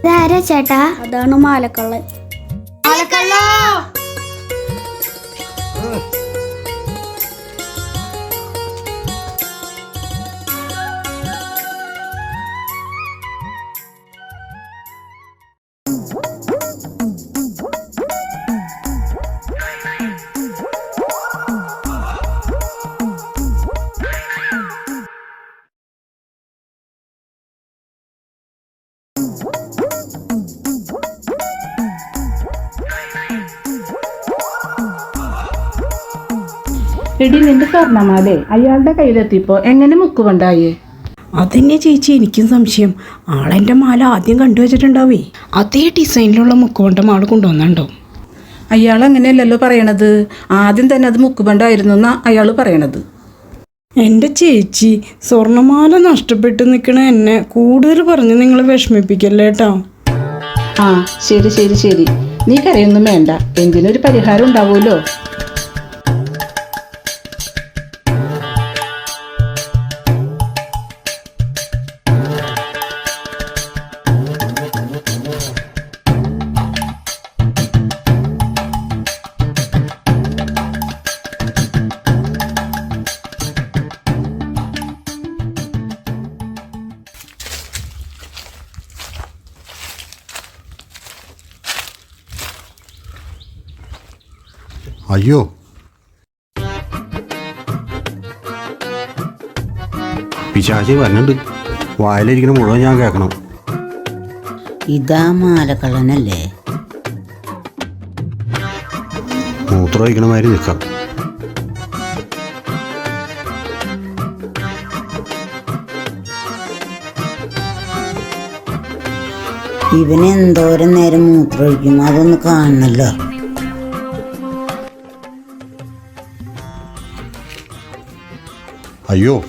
ഇതാരാ ചേട്ടാ? അതാണ് മാലക്കള്ളൻ. എടി നിന്റെ സ്വർണമാലേ അയാളുടെ കയ്യിലെത്തിയപ്പോ എങ്ങനെ മുക്കുകൊണ്ടായേ? അതന്നെ ചേച്ചി എനിക്കും സംശയം. ആളെന്റെ മാല ആദ്യം കണ്ടുവച്ചിട്ടുണ്ടാവേ അതേ ഡിസൈനിലുള്ള മുക്കുകൊണ്ട മാൾ കൊണ്ടുവന്നുണ്ടോ അയാൾ അങ്ങനെയല്ലല്ലോ പറയണത്. ആദ്യം തന്നെ അത് മുക്കുബണ്ടായിരുന്നു എന്നാ അയാൾ പറയണത്. എന്റെ ചേച്ചി സ്വർണമാല നഷ്ടപ്പെട്ട് നിൽക്കണ എന്നെ കൂടുതൽ പറഞ്ഞ് നിങ്ങൾ വിഷമിപ്പിക്കല്ലേ കേട്ടോ ആ ശരി ശരി ശരി. നീ കരയൊന്നും വേണ്ട. എന്തിനൊരു പരിഹാരം ഉണ്ടാവുമല്ലോ. അയ്യോ. പിശാചി വരണുണ്ട് വായിലിരിക്കുന്ന മുഴുവൻ ഞാൻ കേൾക്കണം. ഇതാ മാലക്കള്ളനല്ലേ? മൂത്രം ഒഴിക്കണ മാതിരി നിൽക്കാം. ഇവനെന്തോരം നേരം നേരം മൂത്രമൊഴിക്കും അതൊന്ന് കാണണല്ലോ. അയ്യോ.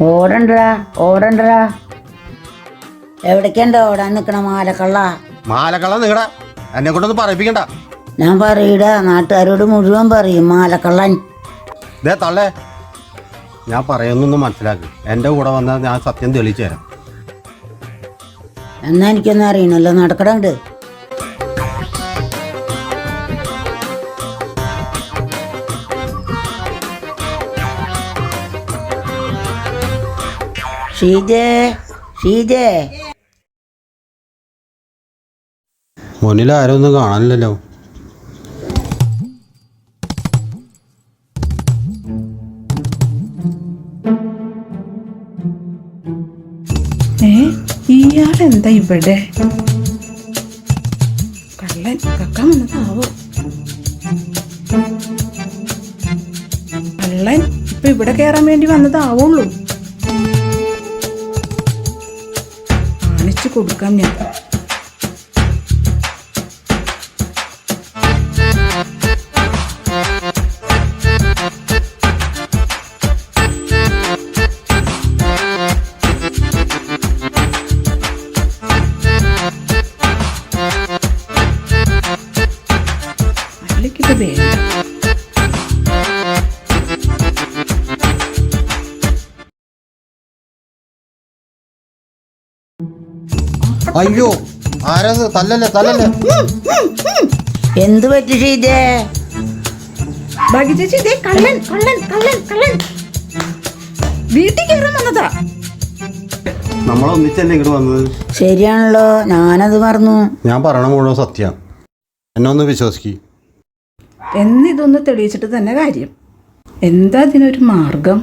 ഓടണ്ടടാ ഓടണ്ടടാ. എവിടേക്കണ്ട ഓടാൻ നിക്കണ മാലക്കള്ള? മാലക്കള്ള നിങ്ങടാ എന്നെ കൊണ്ടൊന്ന് പറയിപ്പിക്കണ്ട. ഞാൻ പറയടാ നാട്ടുകാരോട് മുഴുവൻ പറയും മാലക്കള്ളൻ. ദേ തള്ളേ ഞാൻ പറയുന്നൊന്ന് മനസ്സിലാക്ക്. എന്റെ കൂടെ വന്നാൽ ഞാൻ സത്യം തെളിയിച്ചു തരാം. എന്നാ എനിക്കൊന്നും അറിയണല്ലോ നടക്കടണ്ട് ഷീജേ ഷീജേ. മുന്നിൽ ആരും ഒന്നും കാണാനില്ലല്ലോ. ഏ ഇയാളെന്താ ഇവിടെ? കള്ളൻ കക്കാൻ വന്നതാവോ? കള്ളൻ ഇപ്പൊ ഇവിടെ കേറാൻ വേണ്ടി വന്നതാവുള്ളൂ കൊടുക്കാം ഞാൻ അയ്യോ ആരത് തല്ലല്ലേ തല്ലല്ലേ? എന്ത് പറ്റി ചെയ്തേ ഭാഗ്യ ചേച്ചി ഇതേ കള്ളൻ കള്ളൻ കള്ളൻ കള്ളൻ. വീട്ടിൽ കയറാൻ വന്നതാ. നമ്മളൊന്നിച്ചല്ലേ ഇങ്ങോട്ട് വന്നത്? ശരിയാണല്ലോ ഞാനത് പറഞ്ഞു ഞാൻ പറയണ മുഴുവൻ സത്യം. എന്നെ ഒന്ന് വിശ്വസിക്ക്. എന്നിതൊന്ന് തെളിയിച്ചിട്ട് തന്നെ കാര്യം. എന്താ ഇതിനൊരു മാർഗം?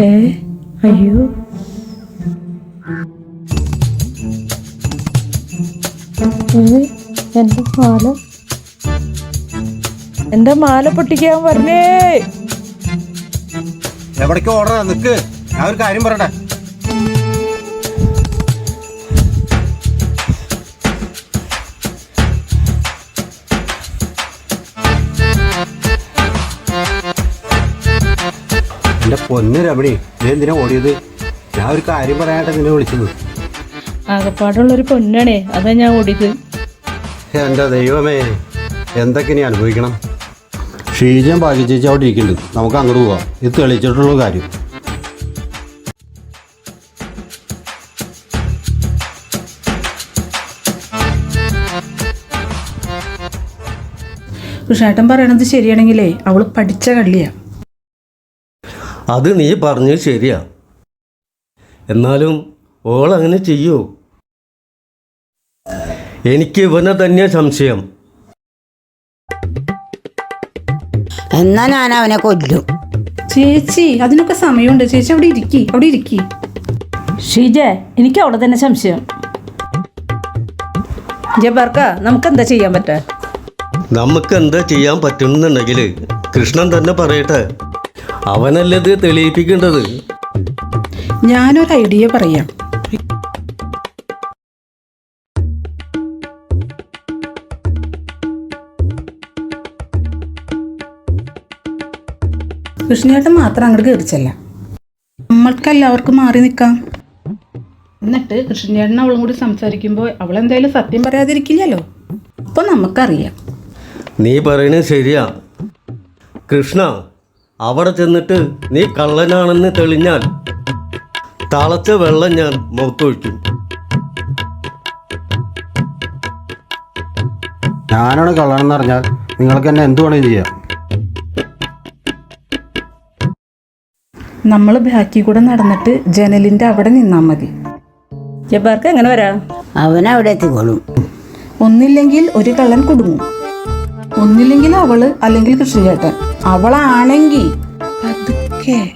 ഏ? അയ്യോ. എന്റെ മാല? എന്റെ മാല പൊട്ടിക്കാൻ പറഞ്ഞേ? എവിടേക്ക് ഓർഡർ നിക്ക്. ഞാൻ ഒരു കാര്യം പറയട്ടെ? പൊന്ന് രമണി നീ എന്തിനാ ഓടിയത്? ഞാൻ ഒരു കാര്യം പറയാനായിട്ട് നിന്നെ വിളിച്ചത്. ആകപ്പാടുള്ളൊരു പൊന്നാണേ. അതാ ഞാൻ ഓടിയത്. എന്റെ ദൈവമേ എന്തൊക്കെ നീ അനുഭവിക്കണം? ഷീജൻ ഭാഗ്യ ചേച്ചി അവിടെ ഇരിക്കുന്നുണ്ട്. നമുക്ക് അങ്ങോട്ട് പോവാം. ഇത് തെളിച്ചിട്ടുള്ള കാര്യം. കൃഷ്ണേട്ടൻ പറയണത് ശരിയാണെങ്കിലേ അവൾ പഠിച്ച കള്ളിയാ. അത് നീ പറഞ്ഞത് ശരിയാ. എന്നാലും ഓൾ അങ്ങനെ ചെയ്യൂ. എനിക്ക് ഇവനെ തന്നെ സംശയം. എന്നാ ഞാൻ അവനെ കൊല്ലും. ചേച്ചി അതിനൊക്കെ സമയമുണ്ട്. ചേച്ചി അവിടെ ഇരിക്കി അവിടെ ഇരിക്കി. ഷീജ എനിക്ക് അവിടെ തന്നെ സംശയം. ജബാർക്ക നമുക്ക് എന്താ ചെയ്യാൻ പറ്റാ? നമുക്ക് എന്താ ചെയ്യാൻ പറ്റുന്നുണ്ടെങ്കിൽ കൃഷ്ണൻ തന്നെ പറയട്ടെ. അവനല്ലേ ഇത് തെളിയിപ്പിക്കേണ്ടത്? ഞാനൊരു ഐഡിയ പറയാം. കൃഷ്ണേട്ടൻ മാത്രം അങ്ങോട്ട് കയറിച്ചല്ല നമ്മൾക്ക് എല്ലാവർക്കും മാറി നിൽക്കാം എന്നിട്ട് കൃഷ്ണേട്ടൻ അവളും കൂടി സംസാരിക്കുമ്പോൾ അവളെന്തായാലും സത്യം പറയാതിരിക്കില്ലല്ലോ? അപ്പൊ നമുക്കറിയാം. നീ പറയണത് ശരിയാ. കൃഷ്ണ അവിടെ ചെന്നിട്ട് നീ കള്ളനാണെന്ന് തെളിഞ്ഞാൽ തളച്ച വെള്ളം ഞാൻ മുഖത്തൊഴിക്കും. ഞാനാണ് കള്ളനെന്ന് അറിഞ്ഞാൽ നിങ്ങൾക്ക് എന്നെ എന്ത് വേണമെങ്കിലും ചെയ്യാം. നമ്മൾ ബാക്കി കൂടെ നടന്നിട്ട് ജനലിന്റെ അവിടെ നിന്നാൽ മതി. ജബാർക്ക് എങ്ങനെ വരാ? അവനവിടെ എത്തിക്കോളും. ഒന്നില്ലെങ്കിൽ ഒരു കള്ളൻ കുടുങ്ങും. ഒന്നില്ലെങ്കിൽ അവൾ അല്ലെങ്കിൽ കൃഷ്ണചേട്ടൻ. അവളാണെങ്കിൽ. പതുക്കെ.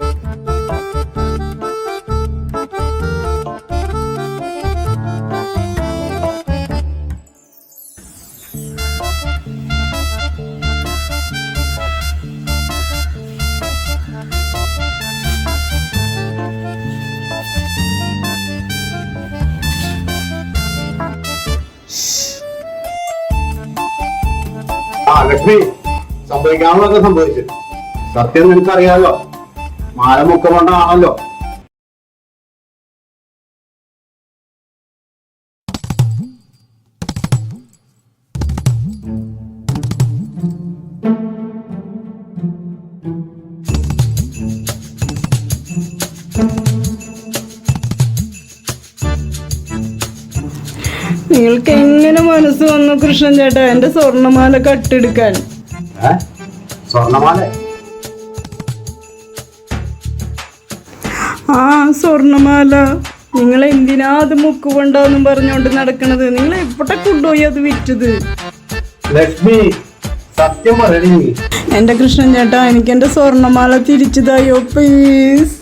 ആ ലക്ഷ്മി സംഭവിക്കാവുന്നതൊക്കെ സംഭവിച്ചു. സത്യം നിനക്കറിയാലോ? മാല കൊണ്ടാണല്ലോ. നിങ്ങൾക്ക് മനസ്സ് വന്നു കൃഷ്ണൻ ചേട്ടാ എന്റെ സ്വർണമാല കട്ടെടുക്കാൻ. സ്വർണമാല ആ സ്വർണമാല നിങ്ങൾ എന്തിനാ അത് മുക്കുകൊണ്ടാന്നും പറഞ്ഞോണ്ട് നടക്കണത്? നിങ്ങൾ എവിടെ കൊണ്ടുപോയി അത് വിറ്റത്? ലക്ഷ്മി സത്യം പറഞ്ഞു എന്റെ കൃഷ്ണൻ ചേട്ടാ എനിക്ക് എന്റെ സ്വർണമാല തിരിച്ചതായോ പ്ലീസ്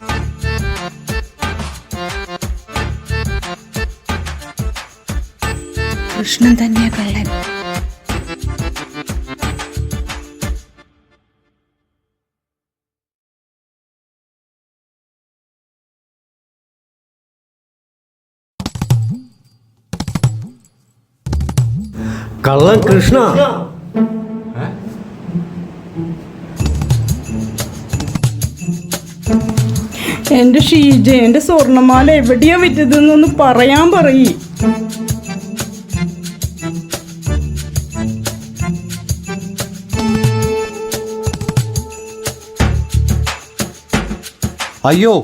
കൃഷ്ണൻ തന്നെയാ കള്ളൻ. കള്ളൻ കൃഷ്ണ. എന്റെ ഷീജ എന്റെ സ്വർണമാല എവിടെയാ വിറ്റതെന്നൊന്ന് പറയാൻ പറയ്. അയ്യോ